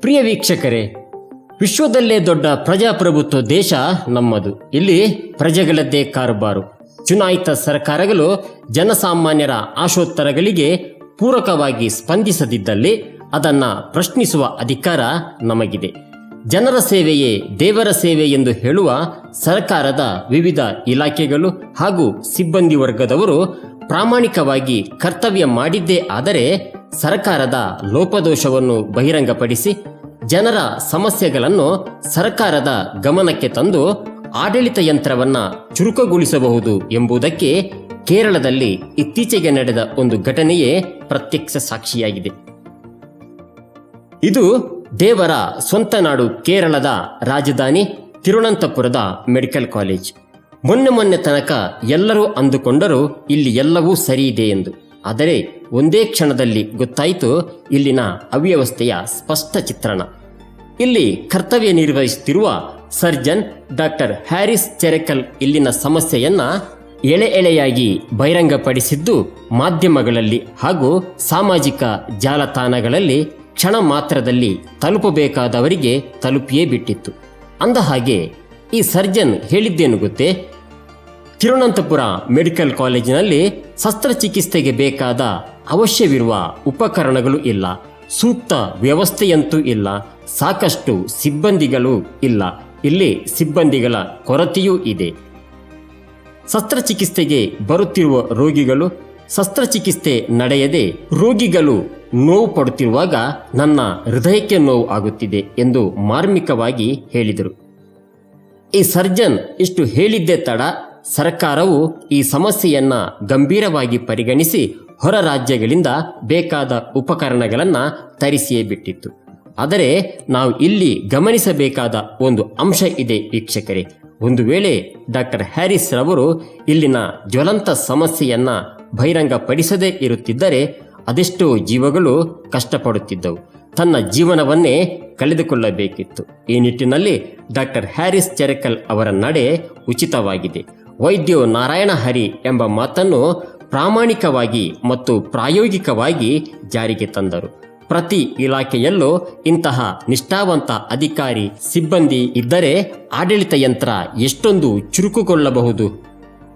ಪ್ರಿಯ ವೀಕ್ಷಕರೇ, ವಿಶ್ವದಲ್ಲೇ ದೊಡ್ಡ ಪ್ರಜಾಪ್ರಭುತ್ವ ದೇಶ ನಮ್ಮದು. ಇಲ್ಲಿ ಪ್ರಜೆಗಳದ್ದೇ ಕಾರುಬಾರು. ಚುನಾಯಿತ ಸರ್ಕಾರಗಳು ಜನಸಾಮಾನ್ಯರ ಆಶೋತ್ತರಗಳಿಗೆ ಪೂರಕವಾಗಿ ಸ್ಪಂದಿಸದಿದ್ದಲ್ಲಿ ಅದನ್ನು ಪ್ರಶ್ನಿಸುವ ಅಧಿಕಾರ ನಮಗಿದೆ. ಜನರ ಸೇವೆಯೇ ದೇವರ ಸೇವೆ ಎಂದು ಹೇಳುವ ಸರ್ಕಾರದ ವಿವಿಧ ಇಲಾಖೆಗಳು ಹಾಗೂ ಸಿಬ್ಬಂದಿ ವರ್ಗದವರು ಪ್ರಾಮಾಣಿಕವಾಗಿ ಕರ್ತವ್ಯ ಮಾಡಿದ್ದೇ ಆದರೆ ಸರ್ಕಾರದ ಲೋಪದೋಷವನ್ನು ಬಹಿರಂಗಪಡಿಸಿ ಜನರ ಸಮಸ್ಯೆಗಳನ್ನು ಸರ್ಕಾರದ ಗಮನಕ್ಕೆ ತಂದು ಆಡಳಿತ ಯಂತ್ರವನ್ನ ಚುರುಕುಗೊಳಿಸಬಹುದು ಎಂಬುದಕ್ಕೆ ಕೇರಳದಲ್ಲಿ ಇತ್ತೀಚೆಗೆ ನಡೆದ ಒಂದು ಘಟನೆಯೇ ಪ್ರತ್ಯಕ್ಷ ಸಾಕ್ಷಿಯಾಗಿದೆ. ಇದು ದೇವರ ಸ್ವಂತ ನಾಡು ಕೇರಳದ ರಾಜಧಾನಿ ತಿರುವನಂತಪುರದ ಮೆಡಿಕಲ್ ಕಾಲೇಜ್. ಮೊನ್ನೆ ಮೊನ್ನೆ ತನಕ ಎಲ್ಲರೂ ಅಂದುಕೊಂಡರೂ ಇಲ್ಲಿ ಎಲ್ಲವೂ ಸರಿಯಿದೆ ಎಂದು. ಆದರೆ ಒಂದೇ ಕ್ಷಣದಲ್ಲಿ ಗೊತ್ತಾಯಿತು, ಇಲ್ಲಿನ ಅವ್ಯವಸ್ಥೆಯ ಸ್ಪಷ್ಟ ಚಿತ್ರಣ. ಇಲ್ಲಿ ಕರ್ತವ್ಯ ನಿರ್ವಹಿಸುತ್ತಿರುವ ಸರ್ಜನ್ ಡಾಕ್ಟರ್ ಹ್ಯಾರಿಸ್ ಚೆರೆಕಲ್ ಇಲ್ಲಿನ ಸಮಸ್ಯೆಯನ್ನ ಎಳೆ ಎಳೆಯಾಗಿ ಬಹಿರಂಗಪಡಿಸಿದ್ದು ಮಾಧ್ಯಮಗಳಲ್ಲಿ ಹಾಗೂ ಸಾಮಾಜಿಕ ಜಾಲತಾಣಗಳಲ್ಲಿ ಕ್ಷಣ ಮಾತ್ರದಲ್ಲಿ ತಲುಪಬೇಕಾದವರಿಗೆ ತಲುಪಿಯೇ ಬಿಟ್ಟಿತ್ತು. ಅಂದ ಹಾಗೆ ಈ ಸರ್ಜನ್ ಹೇಳಿದ್ದೇನು ಗೊತ್ತೇ? ತಿರುವನಂತಪುರ ಮೆಡಿಕಲ್ ಕಾಲೇಜಿನಲ್ಲಿ ಶಸ್ತ್ರಚಿಕಿತ್ಸೆಗೆ ಬೇಕಾದ ಅವಶ್ಯವಿರುವ ಉಪಕರಣಗಳು ಇಲ್ಲ. ಸೂಕ್ತ ವ್ಯವಸ್ಥೆಯಂತೂ ಇಲ್ಲ. ಸಾಕಷ್ಟು ಸಿಬ್ಬಂದಿಗಳು ಇಲ್ಲ. ಇಲ್ಲಿ ಸಿಬ್ಬಂದಿಗಳ ಕೊರತೆಯೂ ಇದೆ. ಶಸ್ತ್ರಚಿಕಿತ್ಸೆಗೆ ಬರುತ್ತಿರುವ ರೋಗಿಗಳು, ಶಸ್ತ್ರಚಿಕಿತ್ಸೆ ನಡೆಯದೆ ರೋಗಿಗಳು ನೋವು ಪಡುತ್ತಿರುವಾಗ ನನ್ನ ಹೃದಯಕ್ಕೆ ನೋವು ಆಗುತ್ತಿದೆ ಎಂದು ಮಾರ್ಮಿಕವಾಗಿ ಹೇಳಿದರು. ಈ ಸರ್ಜನ್ ಇಷ್ಟು ಹೇಳಿದ್ದೇ ತಡ. ಸರ್ಕಾರವು ಈ ಸಮಸ್ಯೆಯನ್ನ ಗಂಭೀರವಾಗಿ ಪರಿಗಣಿಸಿ ಹೊರ ರಾಜ್ಯಗಳಿಂದ ಬೇಕಾದ ಉಪಕರಣಗಳನ್ನು ತರಿಸಿಯೇ ಬಿಟ್ಟಿತ್ತು. ಆದರೆ ನಾವು ಇಲ್ಲಿ ಗಮನಿಸಬೇಕಾದ ಒಂದು ಅಂಶ ಇದೆ ವೀಕ್ಷಕರೇ. ಒಂದು ವೇಳೆ ಡಾಕ್ಟರ್ ಹ್ಯಾರಿಸ್ ರವರು ಇಲ್ಲಿನ ಜ್ವಲಂತ ಸಮಸ್ಯೆಯನ್ನ ಬಹಿರಂಗಪಡಿಸದೇ ಇರುತ್ತಿದ್ದರೆ ಅದೆಷ್ಟೋ ಜೀವಗಳು ಕಷ್ಟಪಡುತ್ತಿದ್ದವು. ತನ್ನ ಜೀವನವನ್ನೇ ಕಳೆದುಕೊಳ್ಳಬೇಕಿತ್ತು. ಈ ನಿಟ್ಟಿನಲ್ಲಿ ಡಾಕ್ಟರ್ ಹ್ಯಾರಿಸ್ ಚೆರಕಲ್ ಅವರ ನಡೆ ಉಚಿತವಾಗಿದೆ. ವೈದ್ಯೋ ನಾರಾಯಣ ಹರಿ ಎಂಬ ಮಾತನ್ನು ಪ್ರಾಮಾಣಿಕವಾಗಿ ಮತ್ತು ಪ್ರಾಯೋಗಿಕವಾಗಿ ಜಾರಿಗೆ ತಂದರು. ಪ್ರತಿ ಇಲಾಖೆಯಲ್ಲೂ ಇಂತಹ ನಿಷ್ಠಾವಂತ ಅಧಿಕಾರಿ ಸಿಬ್ಬಂದಿ ಇದ್ದರೆ ಆಡಳಿತ ಯಂತ್ರ ಎಷ್ಟೊಂದು ಚುರುಕುಗೊಳ್ಳಬಹುದು.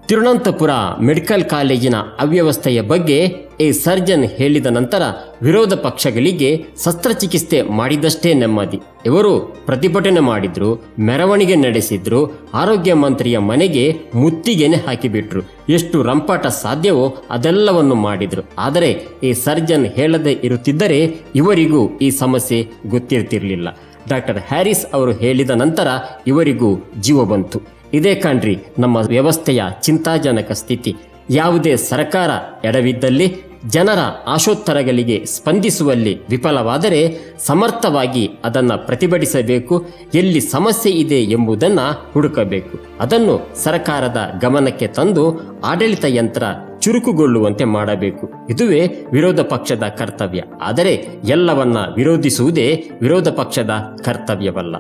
ತಿರುವನಂತಪುರ ಮೆಡಿಕಲ್ ಕಾಲೇಜಿನ ಅವ್ಯವಸ್ಥೆಯ ಬಗ್ಗೆ ಈ ಸರ್ಜನ್ ಹೇಳಿದ ನಂತರ ವಿರೋಧ ಪಕ್ಷಗಳಿಗೆ ಶಸ್ತ್ರಚಿಕಿತ್ಸೆ ಮಾಡಿದಷ್ಟೇ ನೆಮ್ಮದಿ. ಇವರು ಪ್ರತಿಭಟನೆ ಮಾಡಿದ್ರು, ಮೆರವಣಿಗೆ ನಡೆಸಿದ್ರು, ಆರೋಗ್ಯ ಮಂತ್ರಿಯ ಮನೆಗೆ ಮುತ್ತಿಗೆನೆ ಹಾಕಿಬಿಟ್ರು. ಎಷ್ಟು ರಂಪಾಟ ಸಾಧ್ಯವೋ ಅದೆಲ್ಲವನ್ನು ಮಾಡಿದ್ರು. ಆದರೆ ಈ ಸರ್ಜನ್ ಹೇಳದೇ ಇರುತ್ತಿದ್ದರೆ ಇವರಿಗೂ ಈ ಸಮಸ್ಯೆ ಗೊತ್ತಿರ್ತಿರ್ಲಿಲ್ಲ. ಡಾಕ್ಟರ್ ಹ್ಯಾರಿಸ್ ಅವರು ಹೇಳಿದ ನಂತರ ಇವರಿಗೂ ಜೀವ ಬಂತು. ಇದೇ ಕಾಣ್ರಿ ನಮ್ಮ ವ್ಯವಸ್ಥೆಯ ಚಿಂತಾಜನಕ ಸ್ಥಿತಿ. ಯಾವುದೇ ಸರ್ಕಾರ ಎಡವಿದ್ದಲ್ಲಿ ಜನರ ಆಶೋತ್ತರಗಳಿಗೆ ಸ್ಪಂದಿಸುವಲ್ಲಿ ವಿಫಲವಾದರೆ ಸಮರ್ಥವಾಗಿ ಅದನ್ನು ಪ್ರತಿಭಟಿಸಬೇಕು, ಎಲ್ಲಿ ಸಮಸ್ಯೆ ಇದೆ ಎಂಬುದನ್ನು ಹುಡುಕಬೇಕು. ಅದನ್ನು ಸರ್ಕಾರದ ಗಮನಕ್ಕೆ ತಂದು ಆಡಳಿತ ಯಂತ್ರ ಚುರುಕುಗೊಳ್ಳುವಂತೆ ಮಾಡಬೇಕು. ಇದುವೇ ವಿರೋಧ ಪಕ್ಷದ ಕರ್ತವ್ಯ. ಆದರೆ ಎಲ್ಲವನ್ನ ವಿರೋಧಿಸುವುದೇ ವಿರೋಧ ಪಕ್ಷದ ಕರ್ತವ್ಯವಲ್ಲ.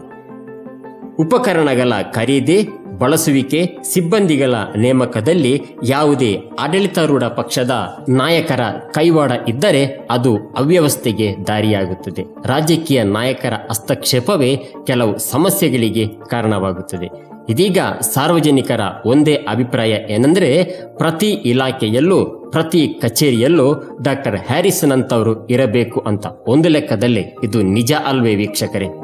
ಉಪಕರಣಗಳ ಖರೀದಿ ಬಳಸುವಿಕೆ ಸಿಬ್ಬಂದಿಗಳ ನೇಮಕದಲ್ಲಿ ಯಾವುದೇ ಆಡಳಿತಾರೂಢ ಪಕ್ಷದ ನಾಯಕರ ಕೈವಾಡ ಇದ್ದರೆ ಅದು ಅವ್ಯವಸ್ಥೆಗೆ ದಾರಿಯಾಗುತ್ತದೆ. ರಾಜಕೀಯ ನಾಯಕರ ಹಸ್ತಕ್ಷೇಪವೇ ಕೆಲವು ಸಮಸ್ಯೆಗಳಿಗೆ ಕಾರಣವಾಗುತ್ತದೆ. ಇದೀಗ ಸಾರ್ವಜನಿಕರ ಒಂದೇ ಅಭಿಪ್ರಾಯ ಏನೆಂದರೆ, ಪ್ರತಿ ಇಲಾಖೆಯಲ್ಲೂ, ಪ್ರತಿ ಕಚೇರಿಯಲ್ಲೂ ಡಾಕ್ಟರ್ ಹ್ಯಾರಿಸನ್ ಅಂತವರು ಇರಬೇಕು ಅಂತ. ಒಂದು ಲೆಕ್ಕದಲ್ಲಿ ಇದು ನಿಜ ಅಲ್ವೇ ವೀಕ್ಷಕರೇ?